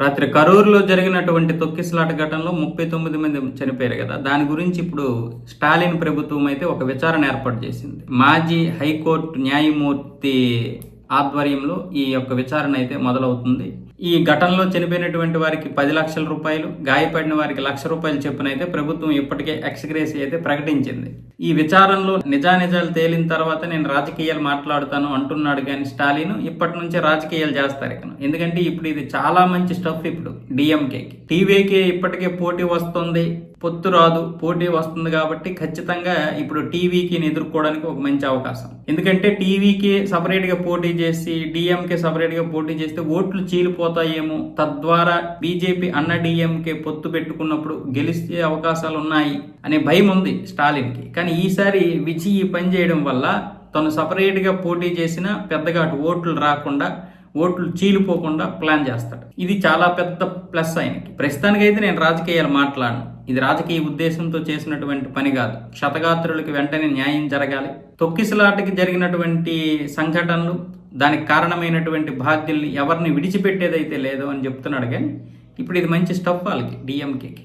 రాత్రి కరూరులో జరిగినటువంటి తొక్కిసలాట ఘటనలో ముప్పై తొమ్మిది మంది చనిపోయారు కదా. దాని గురించి ఇప్పుడు స్టాలిన్ ప్రభుత్వం అయితే ఒక విచారణ ఏర్పాటు చేసింది. మాజీ హైకోర్టు న్యాయమూర్తి ఆధ్వర్యంలో ఈ యొక్క విచారణ అయితే మొదలవుతుంది. ఈ ఘటనలో చనిపోయినటువంటి వారికి పది లక్షల రూపాయలు గాయపడిన వారికి లక్ష రూపాయలు చొప్పున అయితే ప్రభుత్వం ఇప్పటికే ఎక్స్గ్రేసి అయితే ప్రకటించింది. ఈ విచారణలో నిజానిజాలు తేలిన తర్వాత నేను రాజకీయాలు మాట్లాడుతాను అంటున్నాడు కానీ స్టాలిన్ ఇప్పటి నుంచే రాజకీయాలు చేస్తారు ఇక ఎందుకంటే ఇప్పుడు ఇది చాలా మంచి స్టఫ్ ఇప్పుడు డిఎంకేకి టీవీకి ఇప్పటికే పోటీ వస్తుంది. పొత్తు రాదు పోటీ వస్తుంది కాబట్టి ఖచ్చితంగా ఇప్పుడు టీవీకి ఎదుర్కోవడానికి ఒక మంచి అవకాశం. ఎందుకంటే టీవీకి సపరేట్గా పోటీ చేసి డిఎంకే సపరేట్గా పోటీ చేస్తే ఓట్లు చీలిపోతాయేమో. తద్వారా బీజేపీ అన్న డిఎంకే పొత్తు పెట్టుకున్నప్పుడు గెలిచే అవకాశాలు ఉన్నాయి అనే భయం ఉంది స్టాలిన్కి. కానీ ఈసారి విజయ్ ఈ పని చేయడం వల్ల తను సపరేట్గా పోటీ చేసినా పెద్దగా అటు ఓట్లు రాకుండా ఓట్లు చీలిపోకుండా ప్లాన్ చేస్తాడు. ఇది చాలా పెద్ద ప్లస్ ఆయనకి. ప్రస్తుతానికైతే నేను రాజకీయాలు మాట్లాడను. ఇది రాజకీయ ఉద్దేశంతో చేసినటువంటి పని కాదు. క్షతగాత్రులకి వెంటనే న్యాయం జరగాలి. తొక్కిసలాటకి జరిగినటువంటి సంఘటనలు దానికి కారణమైనటువంటి బాధ్యుల్ని ఎవరిని విడిచిపెట్టేదైతే లేదో అని చెప్తున్నాడు కానీ ఇప్పుడు ఇది మంచి స్టఫ్ వాళ్ళకి డిఎంకేకి